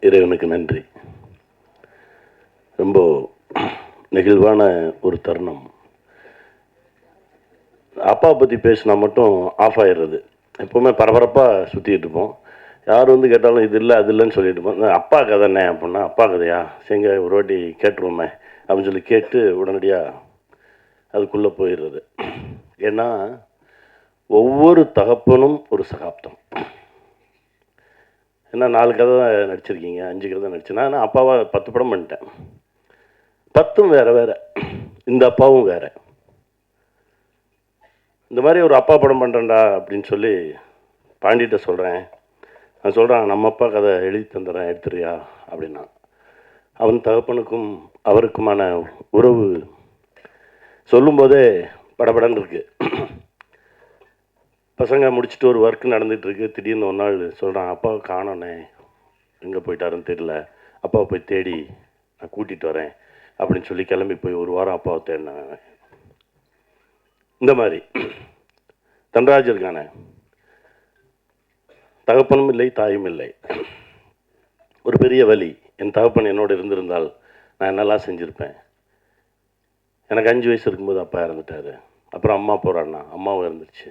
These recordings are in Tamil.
இறைவனுக்கு நன்றி. ரொம்ப நெகிழ்வான ஒரு தருணம். அப்பா பற்றி பேசினா மட்டும் ஆஃப் ஆயிடுறது. எப்போவுமே பரபரப்பாக சுற்றிட்டு இருப்போம். யார் வந்து கேட்டாலும் இது இல்லை அது இல்லைன்னு சொல்லிட்டு இருப்போம். அப்பா அப்பா கதைண்ணே அப்படின்னா அப்பா கதையா? சரிங்க ஒரு வாட்டி கேட்டுருவோமே அப்படின்னு சொல்லி கேட்டு உடனடியாக அதுக்குள்ளே போயிடுறது. ஏன்னா ஒவ்வொரு தகப்பனும் ஒரு சகாப்தம். ஏன்னா நாலு கதை தான் நடிச்சிருக்கீங்க அஞ்சு கதை நடிச்சேன். நான் அப்பாவை பத்து படம் பண்ணிட்டேன். பத்தும் வேறு வேறு. இந்த அப்பாவும் வேற. இந்த மாதிரி ஒரு அப்பா படம் பண்ணுறேன்டா அப்படின்னு சொல்லி பாண்டிகிட்ட சொல்கிறேன் நான் சொல்கிறேன் நம்ம அப்பா கதை எழுதி தந்துடுறேன் எடுத்துறியா அப்படின்னா. அவன் தகப்பனுக்கும் அவருக்குமான உறவு சொல்லும்போதே படபடன்னு இருக்குது பசங்க முடிச்சுட்டு ஒரு ஒர்க் நடந்துகிட்ருக்கு திடீர்னு ஒரு நாள் சொல்கிறான் அப்பாவை காணோண்ணே எங்கே போயிட்டாருன்னு தெரியல. அப்பாவை போய் தேடி நான் கூட்டிகிட்டு வரேன் அப்படின்னு சொல்லி கிளம்பி போய் ஒரு வாரம் அப்பாவை தேடினேன் இந்த மாதிரி தன்ராஜ் இருக்கானே தகப்பனும் இல்லை தாயும் இல்லை. ஒரு பெரிய வழி என் தகப்பன் என்னோட இருந்திருந்தால் நான் என்னெல்லாம் செஞ்சுருப்பேன்? எனக்கு அஞ்சு வயசு இருக்கும்போது அப்பா இறந்துட்டாரு. அப்புறம் அம்மா போகிறான்னா அம்மாவும் இருந்துச்சு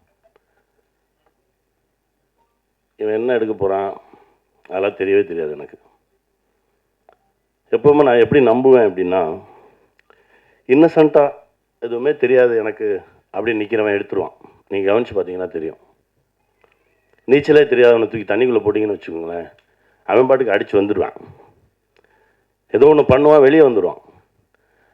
இவன் என்ன எடுக்க போகிறான் அதெல்லாம் தெரியவே தெரியாது எனக்கு. எப்போவுமே நான் எப்படி நம்புவேன் அப்படின்னா இன்னசென்ட்டாக எதுவுமே தெரியாது எனக்கு அப்படி நிற்கிறவன் எடுத்துருவான். நீங்கள் கவனித்து பார்த்தீங்கன்னா தெரியும். நீச்சலே தெரியாதவனை தூக்கி தண்ணிக்குள்ளே போட்டிங்கன்னு வச்சுக்கோங்களேன் அவன் பாட்டுக்கு அடித்து வந்துடுவான் ஏதோ ஒன்று பண்ணுவான் வெளியே வந்துடுவான்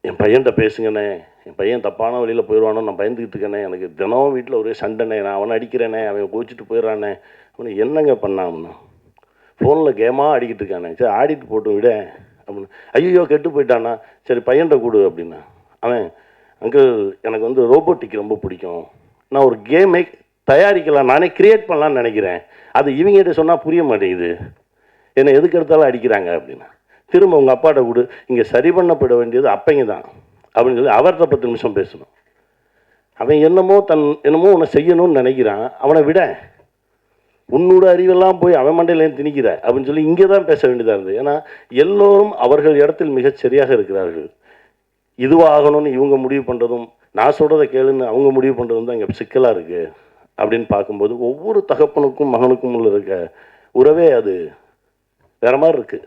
என் பையன்கிட்ட பேசுங்கண்ணே. என் பையன் தப்பான வழியில் போயிடுவானோ நான் பயந்துக்கிட்டு இருக்கேனே எனக்கு தினமும் வீட்டில் ஒரே சண்டைண்ணே. நான் அவனை அடிக்கிறேனே அவன் கோச்சிட்டு போயிடறானே. அவனை என்னங்க பண்ணான் ஃபோனில் கேமாக ஆடிக்கிட்டு இருக்கானே. சரி ஆடிட்டு போட்டு விட. அப்படின்னு. ஐயோ கெட்டு போயிட்டானா? சரி பையன்கிட்ட கொடு அப்படின்னா. அவன் அங்கிள் எனக்கு வந்து ரோபோட்டிக் ரொம்ப பிடிக்கும். நான் ஒரு கேமை தயாரிக்கலாம் நானே கிரியேட் பண்ணலான்னு நினைக்கிறேன். அது இவங்ககிட்ட சொன்னால் புரிய மாட்டேங்குது. என்னை எதுக்கு எடுத்தாலும் அடிக்கிறாங்க அப்படின்னா. திரும்ப உங்கள் அப்பாட்ட விடு இங்கே சரி பண்ணப்பட வேண்டியது அப்பைங்க தான். அப்படின்னு சொல்லி அவர்கிட்ட பத்து நிமிஷம் பேசணும். அவன் என்னமோ தன் என்னமோ உன்னை செய்யணும்னு நினைக்கிறான். அவனை விட உன்னோட அறிவெல்லாம் போய் அவன் மண்டையிலேருந்து திணிக்கிற அப்படின்னு சொல்லி இங்கே தான் பேச வேண்டியதாக இருந்தது. ஏன்னா எல்லோரும் அவர்கள் இடத்தில் மிகச் சரியாக இருக்கிறார்கள். இதுவாகணும்னு இவங்க முடிவு பண்ணுறதும் நான் சொல்கிறத கேளுன்னு அவங்க முடிவு பண்ணுறதும் தான் இங்கே சிக்கலாக இருக்குது அப்படின்னு பார்க்கும்போது ஒவ்வொரு தகப்பனுக்கும் மகனுக்கும் உள்ள இருக்க உறவே அது. வேற மாதிரி இருக்குது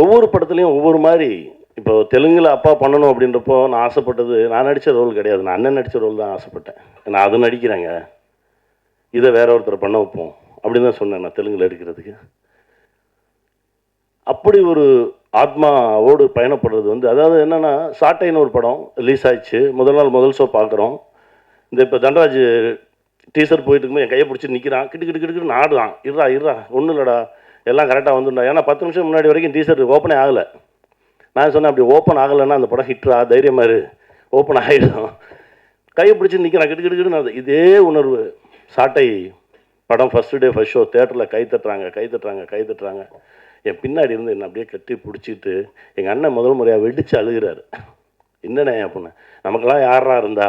ஒவ்வொரு படத்துலையும் ஒவ்வொரு மாதிரி. இப்போ தெலுங்கில் அப்பா பண்ணணும் அப்படின்றப்போ நான் ஆசைப்பட்டது நான் நடித்த ரோல் கிடையாது. நான் அண்ணன் நடித்த ரோல் தான் ஆசைப்பட்டேன். நான் அது நடிக்கிறேங்க. இதை வேற ஒருத்தர் பண்ண வைப்போம் அப்படின்னு தான் சொன்னேன் நான் தெலுங்கில் எடுக்கிறதுக்கு. அப்படி ஒரு ஆத்மாவோடு பயணப்படுறது வந்து அதாவது என்னென்னா சாட்டைன்னு ஒரு படம் ரிலீஸ் ஆயிடுச்சு. முதல் நாள் முதல் ஷோ பார்க்குறோம். இந்த இப்போ தண்டராஜ் டீசர் போயிட்டு இருக்கும்போது என் கையை பிடிச்சி நிற்கிறான் கிட்டு கிட்டு கிட்டு ஆடுறான். இருடா இருடா ஒன்றும் இல்லைடா. எல்லாம் கரெக்டாக வந்துடும் ஏன்னா பத்து நிமிஷம் முன்னாடி வரைக்கும் டீசர் ஓப்பனே ஆகலை. நான் சொன்னேன் அப்படி ஓப்பன் ஆகலைன்னா அந்த படம் ஹிட்ரா தைரியமாக இரு. ஓப்பன் ஆகிடும் கையை பிடிச்சி நிற்கிறேன் கிட்டு கிட்டு கிட்டுன்னு இதே உணர்வு. சாட்டை படம் ஃபஸ்ட்டு டே ஃபஸ்ட் ஷோ தேட்டரில் கை தட்டுறாங்க கை தட்டுறாங்க கை தட்டுறாங்க. என் பின்னாடி இருந்து என்னை அப்படியே கட்டி பிடிச்சிட்டு எங்கள் அண்ணன் முதல் முறையாக வெடித்து அழுகிறாரு. என்னண்ணே அப்படின்னு. நமக்கெல்லாம் யாரா இருந்தா?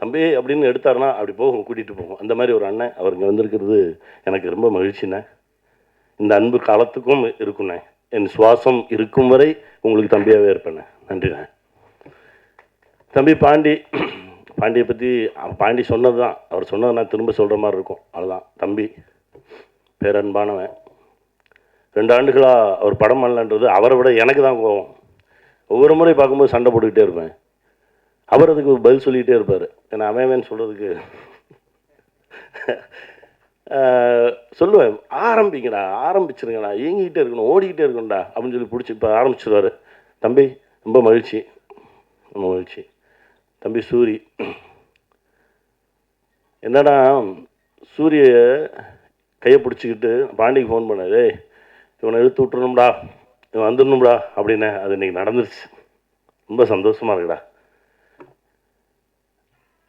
தம்பி அப்படின்னு எடுத்தாருன்னா அப்படி போகும் கூட்டிகிட்டு போகும். அந்த மாதிரி ஒரு அண்ணன் அவர் இங்கே வந்திருக்கிறது எனக்கு ரொம்ப மகிழ்ச்சிண்ணே. இந்த அன்பு காலத்துக்கும் இருக்குண்ணே என் சுவாசம் இருக்கும் வரை உங்களுக்கு தம்பியாகவே இருப்பேண்ணே. நன்றிண்ணே. தம்பி பாண்டி பாண்டியை பற்றி பாண்டி சொன்னது தான் அவர் சொன்னதை நான் திரும்ப சொல்கிற மாதிரி இருக்கும். அவ்வளோதான் தம்பி பேரன்பானவன். ரெண்டு ஆண்டுகளாக அவர் படம் பண்ணலன்றது அவரை விட எனக்கு தான் கோவம் ஒவ்வொரு முறை பார்க்கும்போது சண்டை போட்டுக்கிட்டே இருப்பேன். அவர் அதுக்கு பதில் சொல்லிகிட்டே இருப்பார். ஏன்னா அவன் சொல்கிறதுக்கு சொல்லுவேன். ஆரம்பிங்கடா ஆரம்பிச்சிருங்கடா. இயங்கிக்கிட்டே இருக்கணும் ஓடிக்கிட்டே இருக்கணும்டா அப்படின்னு சொல்லி பிடிச்சி இப்போ ஆரம்பிச்சிருவாரு. தம்பி ரொம்ப மகிழ்ச்சி. ரொம்ப மகிழ்ச்சி. தம்பி சூரி. என்னடா சூரிய கையை பிடிச்சிக்கிட்டு பாண்டிக்கு ஃபோன் பண்ணாரு "ஏய், இவனை இழுத்து விட்டுறணும்டா. இவன் வந்துடணும்டா அப்படின்னு. அது இன்னைக்கு நடந்துருச்சு. ரொம்ப சந்தோஷமாக இருக்குடா.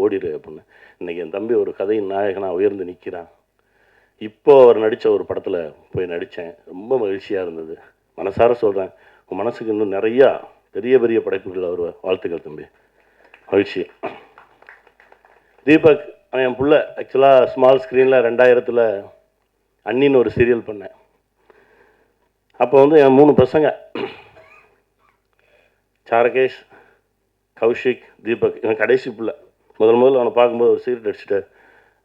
ஓடிடு அப்படின்னு. இன்னைக்கு என் தம்பி ஒரு கதையின் நாயகனாக உயர்ந்து நிற்கிறான் இப்போ அவர் நடித்த ஒரு படத்தில் போய் நடித்தேன் ரொம்ப மகிழ்ச்சியாக இருந்தது. மனசார சொல்கிறேன் உன் மனசுக்கு இன்னும் நிறையா பெரிய பெரிய படைப்புகள் அவர் வாழ்த்துக்கள் தம்பி. மகிழ்ச்சி. தீபக் என் புள்ள. ஆக்சுவலாக ஸ்மால் ஸ்க்ரீனில் ரெண்டாயிரத்தில் அண்ணின்னு ஒரு சீரியல் பண்ணேன். அப்போ வந்து என் மூணு பசங்க. சாரகேஷ் கௌஷிக் தீபக். இவன் கடைசி பிள்ளை. முதல் முதல்ல அவனை பார்க்கும்போது ஒரு சீரியட் அடிச்சுட்டு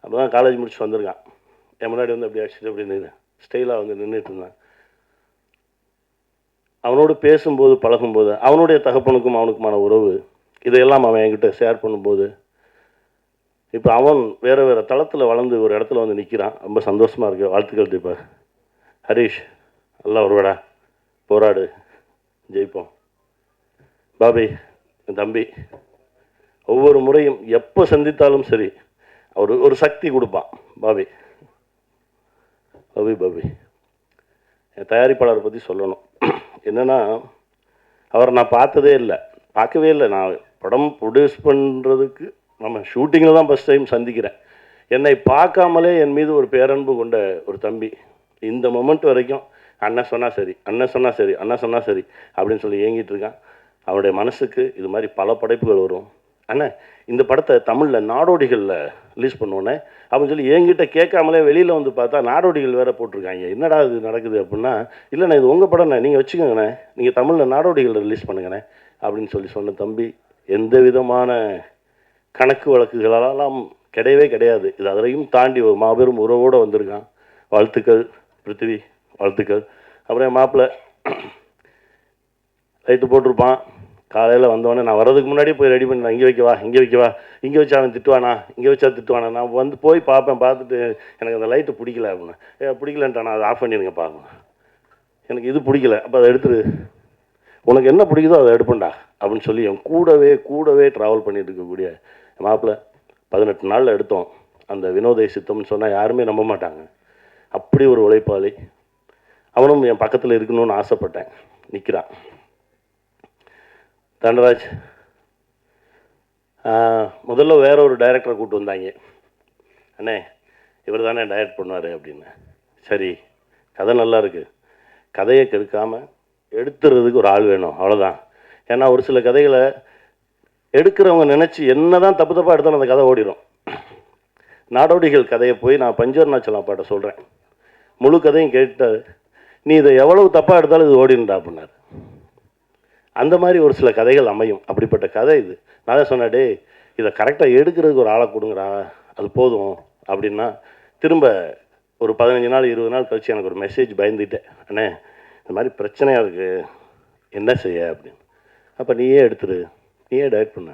அப்போ தான் காலேஜ் முடிச்சு வந்திருக்கான். என் முன்னாடி வந்து அப்படி அடிச்சுட்டு அப்படி நின்று ஸ்டைலாக வந்து நின்றுட்டு இருந்தான். அவனோடு பேசும்போது பழகும்போது அவனுடைய தகப்பனுக்கும் அவனுக்குமான உறவு இதையெல்லாம் அவன் என்கிட்ட ஷேர் பண்ணும்போது இப்போ அவன் வேறு வேறு தளத்தில் வளர்ந்து ஒரு இடத்துல வந்து நிற்கிறான் ரொம்ப சந்தோஷமாக இருக்கு. வாழ்த்துக்கள் தீபா. ஹரீஷ் நல்லா வருவாடா போராடு. ஜெயிப்போம். பாபி என் தம்பி. ஒவ்வொரு முறையும் எப்போ சந்தித்தாலும் சரி அவர் ஒரு சக்தி கொடுப்பான் பாபி. Bobby Bobby. என் தயாரிப்பாளரை பற்றி சொல்லணும். என்னென்னா அவரை நான் பார்த்ததே இல்லை. பார்க்கவே இல்லை. நான் படம் ப்ரொடியூஸ் பண்ணுறதுக்கு நம்ம ஷூட்டிங்கில் தான் ஃபஸ்ட் டைம் சந்திக்கிறேன். என்னை பார்க்காமலே என் மீது ஒரு பேரன்பு கொண்ட ஒரு தம்பி. இந்த மொமெண்ட் வரைக்கும் அண்ணன் சொன்னால் சரி அண்ணன் சொன்னால் சரி அண்ணன் சொன்னால் சரி அப்படின்னு சொல்லி ஏங்கிட்டு இருக்கான். அவருடைய மனசுக்கு இது மாதிரி பல படைப்புகள் வரும். அண்ணன் இந்த படத்தை தமிழில் நாடோடிகளில் ரிலீஸ் பண்ணோன்னே அப்படின்னு சொல்லி என்கிட்ட கேட்காமலே வெளியில் வந்து பார்த்தா நாடோடிகள் வேறு போட்டிருக்காங்க. என்னடா இது நடக்குது அப்படின்னா இல்லைண்ணே இது உங்கள் படம்ண்ணே நீங்கள் வச்சுக்கோங்கண்ணே நீங்கள் தமிழில் நாடோடிகளில் ரிலீஸ் பண்ணுங்கண்ணே அப்படின்னு சொல்லி சொன்ன தம்பி எந்த விதமான கணக்கு வழக்குகளெல்லாம் கிடையவே கிடையாது. இது அதரையும் தாண்டி ஒரு மாபெரும் உறவோடு வந்திருக்கான். வாழ்த்துக்கள் பிருத்திவி வாழ்த்துக்கள். அப்புறம் என் மாப்பிள்ளை லைட்டு போட்டிருப்பான். காலையில் வந்தவொடனே நான் வரதுக்கு முன்னாடி போய் ரெடி பண்ணி இங்கே வைக்கவா இங்கே வைக்கவா இங்கே வச்சா அவன் திட்டுவானா இங்கே வச்சா திட்டுவானா. நான் வந்து போய் பார்ப்பேன் பார்த்துட்டு எனக்கு அந்த லைட்டு பிடிக்கல அப்படின்னு. ஏ பிடிக்கலன்ட்டானா அதை ஆஃப் பண்ணிடுங்க பார்க்கணும் எனக்கு இது பிடிக்கல. அப்போ அதை எடுத்துரு. உனக்கு என்ன பிடிக்குதோ அதை எடுப்பேன்டா அப்படின்னு சொல்லி என் கூடவே கூடவே ட்ராவல் பண்ணிட்டு இருக்கக்கூடிய என் மாப்பிள்ளை பதினெட்டு நாளில் எடுத்தோம். அந்த வினோதை சித்தம்னு சொன்னால் யாருமே நம்ப மாட்டாங்க. அப்படி ஒரு உழைப்பாளி. அவனும் என் பக்கத்தில் இருக்கணும்னு ஆசைப்பட்டேன். நிற்கிறான் தண்டராஜ் முதல்ல வேற ஒரு டைரக்டரை கூப்பிட்டு வந்தாங்க. அண்ணே இவர் தானே டைரக்ட் பண்ணுவார் அப்படின்னு. சரி கதை நல்லா இருக்குது கதையை கெடுக்காமல் எடுத்துறதுக்கு ஒரு ஆள் வேணும் அவ்வளோதான் ஏன்னா ஒரு சில கதைகளை எடுக்கிறவங்க நினச்சி என்ன தான் தப்பு தப்பாக எடுத்தாலும் அந்த கதை ஓடிடும் நாடோடிகள் கதையை போய் நான் பஞ்சவர்ணாச்சலம் பாட்டை சொல்கிறேன் முழு கதையும் கேட்டார் நீ இதை எவ்வளவு தப்பாக எடுத்தாலும் இது ஓடிடும்டா அப்படின்னாரு. அந்த மாதிரி ஒரு சில கதைகள் அமையும். அப்படிப்பட்ட கதை இது. நான் தான் சொன்னேன் டேய் இதை கரெக்டாக எடுக்கிறதுக்கு ஒரு ஆளை கொடுங்கடா. அது போதும். அப்படின்னா திரும்ப ஒரு பதினஞ்சு நாள் இருபது நாள் கழிச்சு எனக்கு ஒரு மெசேஜ் பயந்துட்டேன். அண்ணே இந்த மாதிரி பிரச்சனையாக இருக்குது என்ன செய்ய? அப்படின்னு. அப்போ நீயே எடுத்துரு. நீயே டயட் பண்ண.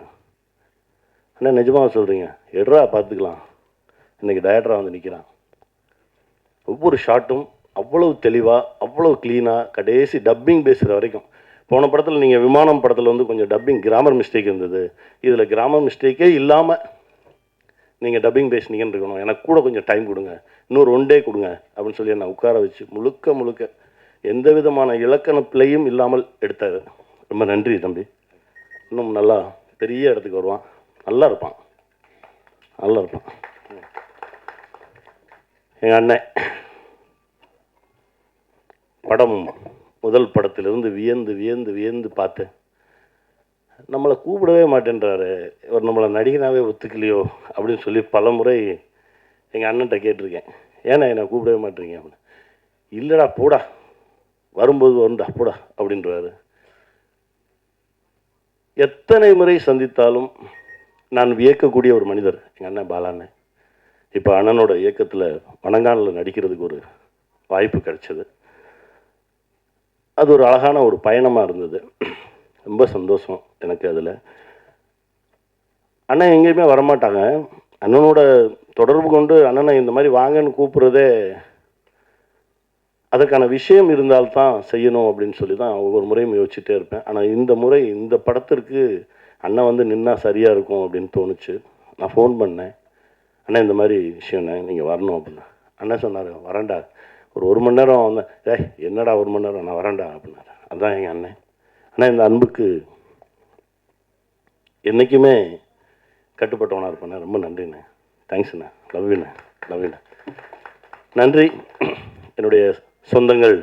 அண்ணா நிஜமாக சொல்கிறீங்க எடுறா பார்த்துக்கலாம். இன்றைக்கி டயட்டராக வந்து நிற்கிறான் ஒவ்வொரு ஷாட்டும் அவ்வளவு தெளிவாக அவ்வளவு க்ளீனாக கடைசி டப்பிங் பேசுகிற வரைக்கும் போன படத்தில் நீங்கள் விமானம் படத்தில் வந்து கொஞ்சம் டப்பிங் கிராமர் மிஸ்டேக் இருந்தது. இதில் கிராமர் மிஸ்டேக்கே இல்லாமல் நீங்கள் டப்பிங் பேசினீங்கன்னு இருக்கணும். எனக்கு கூட கொஞ்சம் டைம் கொடுங்க. இன்னொரு ஒன் டே கொடுங்க அப்படின்னு சொல்லி என்னை உட்கார வச்சு முழுக்க முழுக்க எந்த விதமான இலக்கண பிழையும் இல்லாமல் எடுத்தாரு. ரொம்ப நன்றி தம்பி. இன்னும் நல்லா பெரிய இடத்துக்கு வருவான். நல்லா இருப்பான். நல்லா இருப்பான். எங்கள் அண்ணன். படம் முதல் படத்திலிருந்து வியந்து வியந்து வியந்து பார்த்தேன் நம்மளை கூப்பிடவே மாட்டேன்றாரு. இவர் நம்மளை நடிகனாவே ஒத்துக்கலையோ? அப்படின்னு சொல்லி பல முறை எங்கள் அண்ணன்ட்ட கேட்டிருக்கேன். ஏன்னா என்னை கூப்பிடவே மாட்டேறீங்க அப்படின்னு. இல்லைடா போடா. வரும்போது வரும்டா போடா. அப்படின்றாரு. எத்தனை முறை சந்தித்தாலும் நான் வியக்கக்கூடிய ஒரு மனிதர் எங்கள் அண்ணன் பாலாண்ணன் இப்போ அண்ணனோட இயக்கத்தில் வணங்கானில் நடிக்கிறதுக்கு ஒரு வாய்ப்பு கிடைச்சது. அது ஒரு அழகான ஒரு பயணமாக இருந்தது. ரொம்ப சந்தோஷம் எனக்கு அதில். அண்ணன் எங்கேயுமே வரமாட்டாங்க. அண்ணனோட தொடர்பு கொண்டு அண்ணனை இந்த மாதிரி வாங்கன்னு கூப்பிட்றதே அதற்கான விஷயம் இருந்தால்தான் செய்யணும் அப்படின்னு சொல்லி தான் ஒவ்வொரு முறையும் யோசிச்சுட்டே இருப்பேன். ஆனால் இந்த முறை இந்த படத்திற்கு அண்ணன் வந்து நின்னா சரியாக இருக்கும் அப்படின்னு தோணுச்சு. நான் ஃபோன் பண்ணேன். அண்ணன் இந்த மாதிரி விஷயம்ண்ணே நீங்கள் வரணும் அப்படின்னு. அண்ணன் சொன்னார் வரண்டா ஒரு ஒரு மணி நேரம் வந்தேன். ஏய் என்னடா ஒரு மணி நேரம்? நான் வரேன்டா அப்படின்னாரு. அதுதான் எங்கள் அண்ணன். அண்ணா இந்த அன்புக்கு என்றைக்குமே கட்டுப்பட்டவனாக இருப்பேண்ணே ரொம்ப நன்றிண்ணே. தேங்க்ஸ்ண்ணே லவ்யூண்ணே லவ்யூண்ணே நன்றி. என்னுடைய சொந்தங்கள்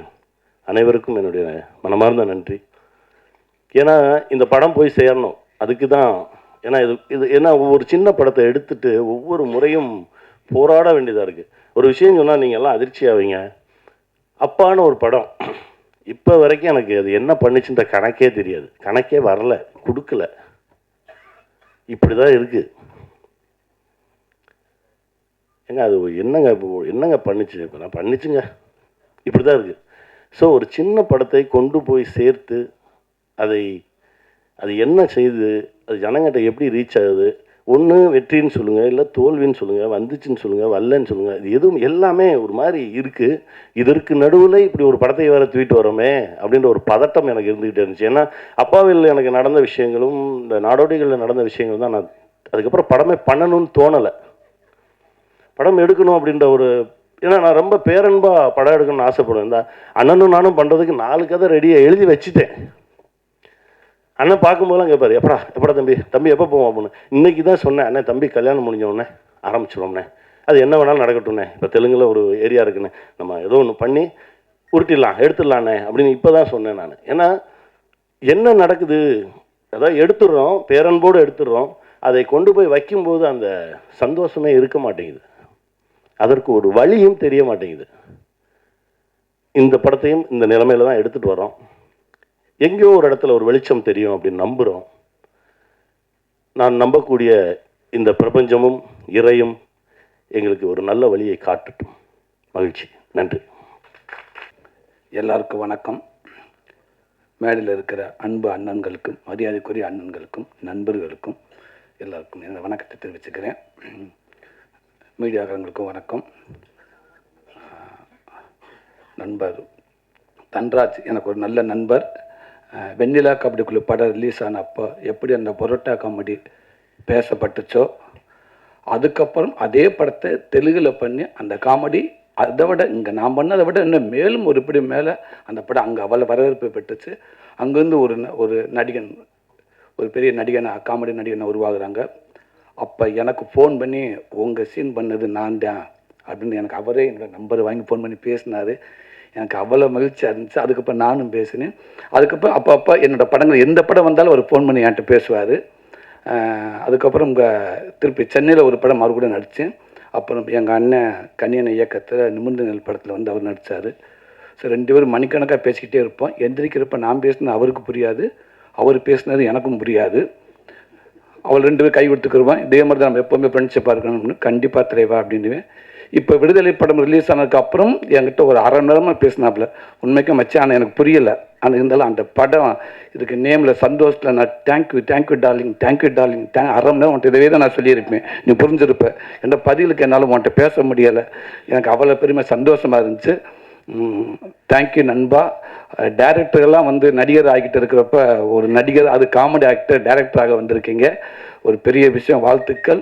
அனைவருக்கும் என்னுடைய மனமார்ந்த நன்றி. ஏன்னா இந்த படம் போய் சேரணும். அதுக்கு தான். ஏன்னா இது இது ஏன்னா ஒவ்வொரு சின்ன படத்தை எடுத்துட்டு ஒவ்வொரு முறையும் போராட வேண்டியதாக இருக்குது ஒரு விஷயம் சொன்னால் நீங்கள் எல்லாம் அதிர்ச்சி ஆவீங்க. அப்பான்னு ஒரு படம். இப்போ வரைக்கும் எனக்கு அது என்ன பண்ணுச்சுன்ற கணக்கே தெரியாது. கணக்கே வரல கொடுக்கல. இப்படி தான் இருக்குது ஏங்க அது என்னங்க இப்போ என்னங்க பண்ணுச்சு? இப்போ நான் பண்ணுச்சுங்க. இப்படி தான் இருக்குது ஸோ ஒரு சின்ன படத்தை கொண்டு போய் சேர்த்து அதை அது என்ன செய்யுது அது ஜனங்கிட்ட எப்படி ரீச் ஆகுது ஒன்று வெற்றின்னு சொல்லுங்கள் இல்லை தோல்வின்னு சொல்லுங்கள் வந்துச்சுன்னு சொல்லுங்கள் வரலன்னு சொல்லுங்கள் இது எதுவும் எல்லாமே ஒரு மாதிரி இருக்குது இதற்கு நடுவில் இப்படி ஒரு படத்தை வேறு தூக்கிட்டு வரோமே அப்படின்ற ஒரு பதட்டம் எனக்கு இருந்துக்கிட்டே இருந்துச்சு. ஏன்னா அப்பாவில் எனக்கு நடந்த விஷயங்களும் இந்த நாடோடிகளில் நடந்த விஷயங்கள் தான் நான் அதுக்கப்புறம் படமே பண்ணணும்னு தோணலை. படம் எடுக்கணும் அப்படின்ற ஒரு ஏன்னா நான் ரொம்ப பேரன்பாக படம் எடுக்கணும்னு ஆசைப்படுவேன். இந்த அண்ணனும் நானும் பண்ணுறதுக்கு நாலு கதை ரெடியாக எழுதி வச்சுட்டேன். அண்ணன் பார்க்கும்போதெல்லாம் கேட்பாரு எப்படா எப்படா தம்பி தம்பி எப்போ போவோம் அப்படின்னு. இன்றைக்கி தான் சொன்னேன் அண்ணே தம்பி கல்யாணம் முடிஞ்சோடனே ஆரம்பிச்சிடுவோம்ண்ணே அது என்ன வேணாலும் நடக்கட்டும்ண்ணே இப்போ தெலுங்கில் ஒரு ஏரியா இருக்குண்ணே நம்ம ஏதோ ஒன்று பண்ணி உருட்டிடலாம் எடுத்துடலாண்ணே அப்படின்னு இப்போ தான் சொன்னேன் நான். ஏன்னா என்ன நடக்குது? அதாவது எடுத்துடுறோம் பேரன்போடு எடுத்துடுறோம். அதை கொண்டு போய் வைக்கும்போது அந்த சந்தோஷமே இருக்க மாட்டேங்குது. அதற்கு ஒரு வழியும் தெரிய மாட்டேங்குது. இந்த படத்தையும் இந்த நிலைமையில தான் எடுத்துகிட்டு வரோம் எங்கேயோ ஒரு இடத்துல ஒரு வெளிச்சம் தெரியும் அப்படின்னு நம்புகிறோம் நான் நம்பக்கூடிய இந்த பிரபஞ்சமும் இறையும் எங்களுக்கு ஒரு நல்ல வழியை காட்டட்டும். மகிழ்ச்சி. நன்றி. எல்லாருக்கும் வணக்கம். மேடையில் இருக்கிற அன்பு அண்ணன்களுக்கும் மரியாதைக்குரிய அண்ணன்களுக்கும் நண்பர்களுக்கும் எல்லாருக்கும் இந்த வணக்கத்தை தெரிவிச்சுக்கிறேன். மீடியாக்காரங்களுக்கும் வணக்கம். நண்பர் தன்ராஜ் எனக்கு ஒரு நல்ல நண்பர். வெண்ணிலா கபடிக்குழு படம் ரிலீஸ் ஆன அப்போ எப்படி அந்த பரோட்டா காமெடி பேசப்பட்டுச்சோ அதுக்கப்புறம் அதே படத்தை தெலுங்கில் பண்ணி அந்த காமெடி அதை விட இங்கே நான் பண்ணதை விட இன்னும் மேலும் ஒரு படி மேலே அந்த படம் அங்கே அவ்வளோ வரவேற்பு பெற்றுச்சு. அங்கேருந்து ஒரு ந- ஒரு நடிகன் ஒரு பெரிய நடிகனை காமெடி நடிகனை உருவாகுறாங்க அப்போ எனக்கு ஃபோன் பண்ணி உங்கள் சீன் பண்ணது நான் தான் அப்படின்னு எனக்கு அவரே என்னோடய நம்பர் வாங்கி ஃபோன் பண்ணி பேசினாரு. எனக்கு அவ்வளோ மகிழ்ச்சியாக இருந்துச்சு. அதுக்கப்புறம் நானும் பேசினேன். அதுக்கப்புறம் அப்போ அப்போ என்னோட படங்கள் எந்த படம் வந்தாலும் அவர் ஃபோன் பண்ணி என்கிட்ட பேசுவார். அதுக்கப்புறம் உங்கள் திருப்பி சென்னையில் ஒரு படம் அவர் கூட நடித்தேன் அப்புறம் எங்கள் அண்ணன் கன்னியனை இயக்கத்தில் நிமிர்ந்த நெல் படத்தில் வந்து அவர் நடித்தார் ஸோ ரெண்டு பேரும் மணிக்கணக்காக பேசிக்கிட்டே இருப்போம். எந்திரிக்கிறப்ப நான் பேசினது அவருக்கு புரியாது. அவர் பேசினது எனக்கும் புரியாது. அவள் ரெண்டு பேரும் கை கொடுத்துக்கிருவான் இதே மாதிரி தான் நம்ம எப்போவுமே ஃப்ரெண்ட்ஷிப்பாக இருக்கணும்னு கண்டிப்பாக தலைவா அப்படின்னுவேன். இப்போ விடுதலை படம் ரிலீஸ் ஆனதுக்கு அப்புறம் என்கிட்ட ஒரு அரை மணி நேரமாக பேசினாப்புல. உண்மைக்கும் மச்சான் எனக்கு புரியலை. ஆனால் இருந்தாலும் அந்த படம் இதுக்கு நேமில் சந்தோஷத்தில் நான் thank you thank you darling thank you darling thank அரை மணி நேரம் உன்ட்டு இதவே தான் நான் சொல்லியிருப்பேன். நீ புரிஞ்சிருப்பேன் என்ற பதிலுக்கு என்னால் உன்கிட்ட பேச முடியலை. எனக்கு அவ்வளோ பெருமை சந்தோஷமாக இருந்துச்சு. தேங்க்யூ நண்பா. டேரக்டர்லாம் வந்து நடிகர் ஆகிட்டு இருக்கிறப்ப ஒரு நடிகர் அது காமெடி ஆக்டர் டேரக்டராக வந்திருக்கீங்க. ஒரு பெரிய விஷயம் வாழ்த்துக்கள்.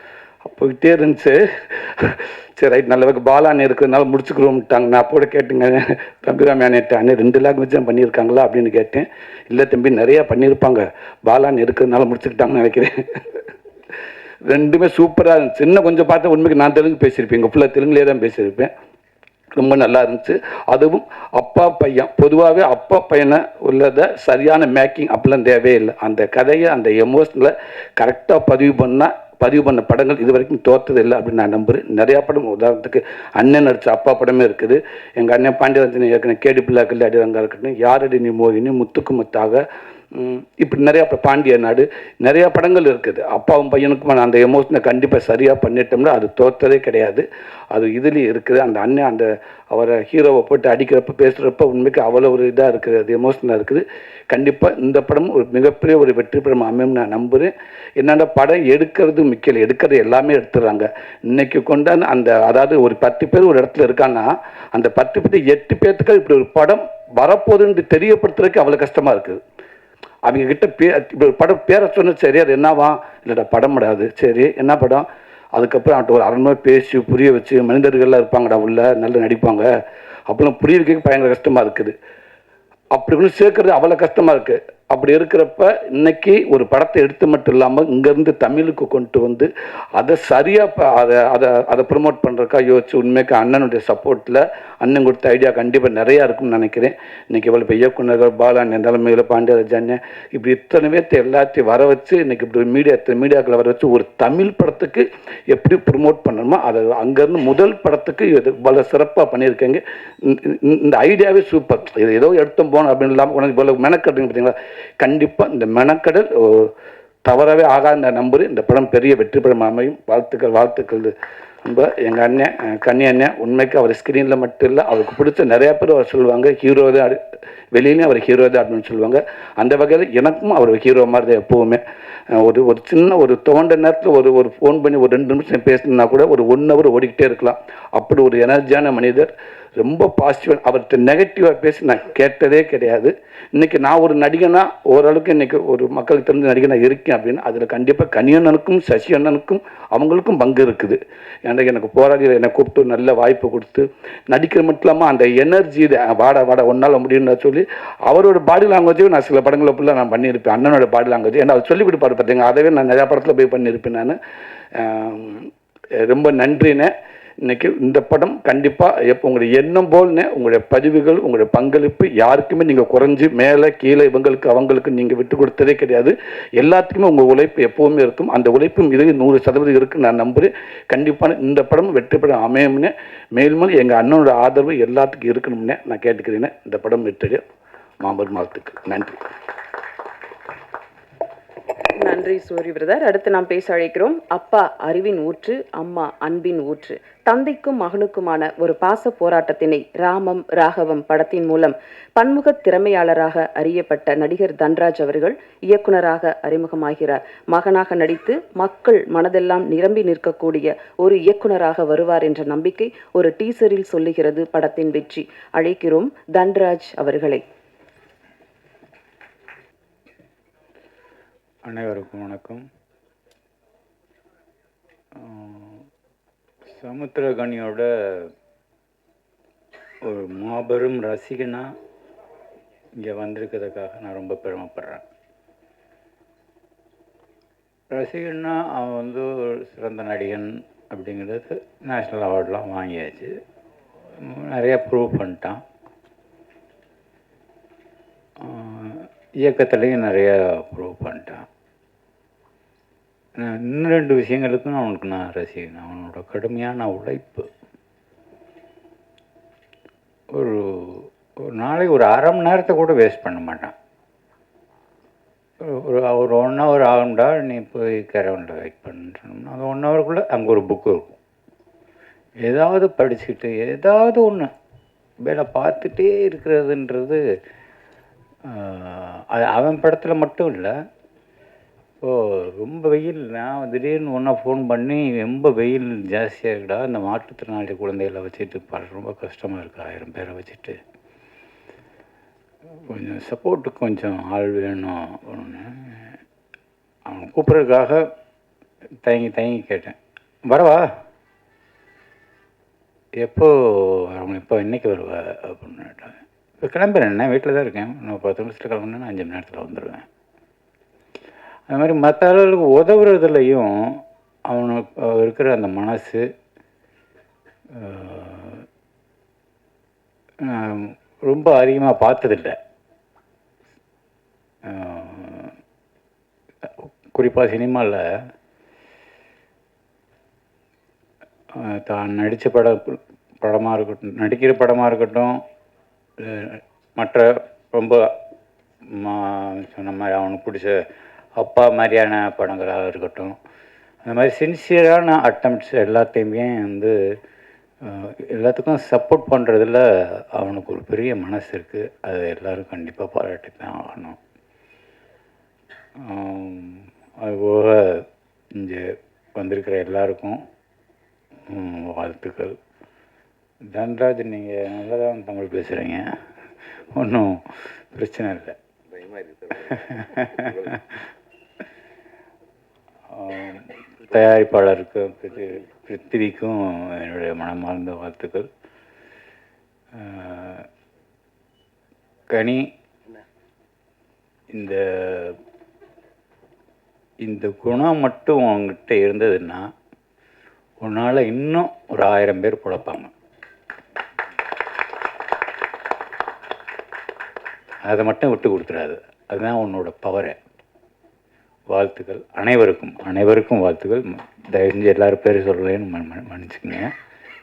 போயிட்டே இருந்துச்சு. சரி ரைட் நல்ல வகை பாலான்னு இருக்கிறதுனால முடிச்சுக்கிறோம்ட்டாங்க. நான் அப்போ கேட்டுங்க தம்பிராம் அண்ணே ரெண்டு லாங்குவேஜ் தான் பண்ணியிருக்காங்களா அப்படின்னு கேட்டேன். இல்லை தம்பி நிறையா பண்ணியிருப்பாங்க. பாலான்னு இருக்கிறதுனால முடிச்சுக்கிட்டாங்கன்னு நினைக்கிறேன். ரெண்டுமே சூப்பராக இருந்துச்சு. இன்னும் கொஞ்சம் பார்த்தா உண்மைக்கு நான் தெலுங்கு பேசியிருப்பேன். எங்கள் ஃபுல்லாக தெலுங்குலேயே தான் பேசியிருப்பேன். ரொம்ப நல்லா இருந்துச்சு. அதுவும் அப்பா பையன் பொதுவாகவே அப்பா பையனை உள்ளதை சரியான மேக்கிங் அப்படிலாம் தேவையே இல்லை அந்த கதையை அந்த எமோஷனில் கரெக்டாக பதிவு பண்ணால் பதிவு பண்ண படங்கள் இது வரைக்கும் தோற்றது இல்லை அப்படின்னு நான் நம்புகிறேன் நிறையா படம் உதாரணத்துக்கு அண்ணன் நடித்த அப்பா படமே இருக்குது. எங்கள் அண்ணன் பாண்டியராஜன் ஏற்கனவே கேடி பிள்ளாக்கல் அடிவாங்க இருக்கட்டும் யாரடி நீ மோகினி முத்துக்கு முத்தாக இப்படி நிறையா இப்போ பாண்டிய நாடு நிறையா படங்கள் இருக்குது. அப்பாவும் பையனுக்கும் அந்த எமோஷனை கண்டிப்பாக சரியாக பண்ணிட்டோம்னா அது தோற்றதே கிடையாது. அது இதுலேயும் இருக்குது. அந்த அண்ணன் அந்த அவரை ஹீரோவை போட்டு அடிக்கிறப்ப பேசுகிறப்ப உண்மைக்கு அவ்வளோ ஒரு இதாக இருக்குது. அது எமோஷனாக இருக்குது. கண்டிப்பாக இந்த படம் ஒரு மிகப்பெரிய ஒரு வெற்றி படம் அமையும் நான் நம்புகிறேன் என்னென்ன படம் எடுக்கிறது முக்கியம் எடுக்கிறது எல்லாமே எடுத்துடுறாங்க. இன்னைக்கு கொண்டாந்து அந்த அதாவது ஒரு பத்து பேர் ஒரு இடத்துல இருக்கான்னா அந்த பத்து பேர் எட்டு பேர்த்துக்கு இப்படி ஒரு படம் வரப்போகுதுன்னு தெரியப்படுத்துறதுக்கு அவ்வளோ கஷ்டமாக இருக்குது. அவங்க கிட்ட பே படம் பேரை சொன்ன சரி அது என்னவா? இல்லைடா படம் படாது சரி என்ன படம்? அதுக்கப்புறம் அவன்கிட்ட ஒரு அரண்மை பேசி புரிய வச்சு மனிதர்கள்லாம் இருப்பாங்கடா உள்ள நல்லா நடிப்பாங்க. அப்பெல்லாம் புரிய வைக்க பயங்கர கஷ்டமாக இருக்குது. அப்படி கூட சேர்க்கறது அவ்வளோ கஷ்டமாக இருக்குது அப்படி இருக்கிறப்ப இன்னைக்கு ஒரு படத்தை எடுத்து மட்டும் இல்லாமல் இங்கேருந்து தமிழுக்கு கொண்டு வந்து அதை சரியாக அதை அதை அதை ப்ரொமோட் பண்ணுறக்கா யோசிச்சு உண்மைக்கு அண்ணனுடைய சப்போர்ட்டில் அண்ணன் கொடுத்த ஐடியா கண்டிப்பாக நிறையா இருக்கும்னு நினைக்கிறேன். இன்னைக்கு இவ்வளோ இப்போ இயக்குநர்கள் பாலான் தலைமையில் பாண்டியராஜ் அண்ணன் இப்படி இத்தனை பேர்த்து எல்லாத்தையும் வர வச்சு இன்றைக்கி இப்படி மீடியா இத்தனை மீடியாக்களை வர வச்சு ஒரு தமிழ் படத்துக்கு எப்படி ப்ரொமோட் பண்ணணுமோ அதை அங்கேருந்து முதல் படத்துக்கு இது பல சிறப்பாக பண்ணியிருக்கேங்க. இந்த- ஐடியாவே சூப்பர் இது ஏதோ எடுத்தோம் போனோம் அப்படின்னு இல்லாமல் உனக்கு இவ்வளோ மெனக்கட்டுங்க பார்த்தீங்களா கண்டிப்பாக இந்த மெனக்கடல் ஓ, தவறவே ஆகாத நம்புறேன். இந்த படம் பெரிய வெற்றி படம் அமையும். வாழ்த்துக்கள் வாழ்த்துக்கள். ரொம்ப எங்கள் அண்ணன் கண்ணி அண்ணன் உண்மைக்கு அவர் ஸ்க்ரீனில் மட்டும் இல்லை அவருக்கு பிடிச்ச நிறையா பேர் அவர் சொல்லுவாங்க ஹீரோ தான் வெளியிலையும் அவர் ஹீரோ தான் அப்படின்னு சொல்லுவாங்க. அந்த வகையில் எனக்கும் அவர் ஹீரோ மாதிரி தான் எப்போவுமே. ஒரு ஒரு சின்ன ஒரு தோண்ட நேரத்தில் ஒரு ஒரு ஃபோன் பண்ணி ஒரு ரெண்டு நிமிஷம் பேசினா கூட ஒரு ஒன் ஹவர் ஓடிக்கிட்டே இருக்கலாம். அப்படி ஒரு எனர்ஜியான மனிதர். ரொம்ப பாசிட்டிவ் அவர்கிட்ட நெகட்டிவாக பேசி நான் கேட்டதே கிடையாது. இன்னைக்கு நான் ஒரு நடிகனா ஓரளவுக்கு இன்றைக்கி ஒரு மக்களுக்கு தெரிஞ்ச நடிகனாக இருக்கேன் அப்படின்னு அதில் கண்டிப்பாக கனியண்ணனுக்கும் சசி அண்ணனுக்கும் அவங்களுக்கும் பங்கு இருக்குது. ஏன்னா எனக்கு போராடி என்னை கூப்பிட்டு நல்ல வாய்ப்பு கொடுத்து நடிக்கிற மட்டும் இல்லாமல் அந்த எனர்ஜி வாடா வாடா ஒன்றால் முடியும்னு சொல்லி அவரோட பாடி லாங்குவேஜையும் நான் சில படங்களை ஃபுல்லாக நான் பண்ணியிருப்பேன். அண்ணனோட பாடி லாங்குவேஜ் ஏன்னா அவர் சொல்லி கொடுப்பாரு பார்த்தீங்க அதவே நான் நிறையா படத்தில் போய் பண்ணியிருப்பேன் நான். ரொம்ப நன்றினேன் இன்றைக்கி இந்த படம் கண்டிப்பாக எப்போ உங்களுடைய எண்ணம் போல்னே உங்களுடைய பதிவுகள் உங்களுடைய பங்களிப்பு யாருக்குமே நீங்கள் குறைஞ்சி மேலே கீழே இவங்களுக்கு அவங்களுக்கு நீங்கள் விட்டு கொடுத்ததே கிடையாது. எல்லாத்துக்குமே உங்கள் உழைப்பு எப்போவுமே இருக்கும். அந்த உழைப்பும் இது நூறு சதவீதம் இருக்குன்னு நான் நம்புகிறேன் கண்டிப்பான இந்த படம் வெற்றி படம் அமையும்னே மேலும் எங்கள் அண்ணனோட ஆதரவு எல்லாத்துக்கும் இருக்கணும்னே நான் கேட்டுக்கிறேன் இந்த படம் வெற்றிய மாம்பர் மாதத்துக்கு நன்றி. நன்றி சூரிய பிரதர். அடுத்து நாம் பேச அழைக்கிறோம் அப்பா அறிவின் ஊற்று அம்மா அன்பின் ஊற்று. தந்தைக்கும் மகனுக்குமான ஒரு பாச போராட்டத்தினை ராமம் ராகவம் படத்தின் மூலம் பன்முக திறமையாளராக அறியப்பட்ட நடிகர் தன்ராஜ் அவர்கள் இயக்குனராக அறிமுகமாகிறார். மகனாக நடித்து மக்கள் மனதெல்லாம் நிரம்பி நிற்கக்கூடிய ஒரு இயக்குனராக வருவார் என்ற நம்பிக்கை ஒரு டீசரில் சொல்லுகிறது படத்தின் வெற்றி. அழைக்கிறோம் தன்ராஜ் அவர்களை. அனைவருக்கும் வணக்கம். சமுத்திரகனியோட ஒரு மாபெரும் ரசிகனாக இங்கே வந்திருக்கிறதுக்காக நான் ரொம்ப பெருமைப்படுறேன். ரசிகன்னா அவன் வந்து ஒரு சிறந்த நடிகன் அப்படிங்கிறது நேஷ்னல் அவார்ட்லாம் வாங்கியாச்சு. நிறையா ப்ரூவ் பண்ணிட்டான். இயக்கத்துலேயும் நிறையா ப்ரூவ் பண்ணிட்டான். நான் இன்னும் ரெண்டு விஷயங்களுக்கும் அவனுக்கு நான் ரசிகன் அவனோட கடுமையான உழைப்பு. ஒரு ஒரு நாளைக்கு ஒரு அரை மணி நேரத்தை கூட வேஸ்ட் பண்ண மாட்டான். ஒரு- ஒரு ஒன் ஹவர் ஆகும்டா நீ போய் கரவனில் வெயிட் பண்ணுறோம்னா அது ஒன் ஹவருக்குள்ளே அங்கே ஒரு புக்கு இருக்கும். ஏதாவது படிச்சுக்கிட்டு ஏதாவது ஒன்று வேலை பார்த்துட்டே இருக்கிறதுன்றது அது அவன் படத்தில் மட்டும் இல்லை. இப்போது ரொம்ப வெயில். நான் திடீர்னு ஒன்றா ஃபோன் பண்ணி ரொம்ப வெயில் ஜாஸ்தியாக இருக்குடா இந்த மாற்றுத்திறனாளி குழந்தைகளை வச்சுட்டு பாரு ரொம்ப கஷ்டமாக இருக்குது ஆயிரம் பேரை வச்சுட்டு. கொஞ்சம் சப்போர்ட்டுக்கு கொஞ்சம் ஆள் வேணும் ஒன்று அவன் கூப்பிட்றதுக்காக தயங்கி தயங்கி கேட்டேன். வரவா? எப்போ வரவங்க இப்போ இன்றைக்கி வருவா? அப்படின்னு கேட்டாங்க இப்போ கிளம்புறேன். வீட்டில் தான் இருக்கேன். நான் பத்து நிமிஷத்தில் கிளம்புனா அஞ்சு மணி நேரத்தில் வந்துடுவேன் அது மாதிரி மற்ற ஆளுகளுக்கு உதவுறதுலையும் அவனுக்கு இருக்கிற அந்த மனசு ரொம்ப அதிகமாக பார்த்ததில்லை. குறிப்பாக சினிமாவில் தான் நடித்த பட படமாக இருக்கட்டும் நடிக்கிற படமாக இருக்கட்டும் மற்ற ரொம்ப சொன்ன மாதிரி அவனுக்கு பிடிச்ச அப்பா மாதிரியான படங்களாக இருக்கட்டும். அந்த மாதிரி சின்சியரான அட்டம்ப்ட்ஸ் எல்லாத்தையுமே வந்து எல்லாத்துக்கும் சப்போர்ட் பண்ணுறதுல அவனுக்கு ஒரு பெரிய மனசு இருக்குது அதை எல்லோரும் கண்டிப்பாக பாராட்டி தான் ஆகணும் அதுபோக இங்கே வந்திருக்கிற எல்லாருக்கும் வாழ்த்துக்கள். தன்ராஜ் நீங்கள் நல்லா தான் தமிழ் பேசுகிறீங்க ஒன்றும் பிரச்சனை இல்லை. தயாரிப்பாளருக்கும் பிருத்திவிக்கும் என்னுடைய மனமார்ந்த வாழ்த்துக்கள். கனி இந்த இந்த குணம் மட்டும் உங்ககிட்ட இருந்ததுன்னா உன்னால் இன்னும் ஒரு ஆயிரம் பேர் பிழைப்பாங்க. அதை மட்டும் விட்டு கொடுத்துடாது. அதுதான் உன்னோட பவரை வாழ்த்துக்கள் அனைவருக்கும் அனைவருக்கும் வாழ்த்துக்கள். தயவு செஞ்சு எல்லாரும் பேர் சொல்லலைன்னு மன் மன்- மன்னிச்சுக்கங்க.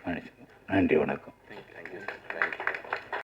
மன்னிச்சுக்கங்க நன்றி வணக்கம்.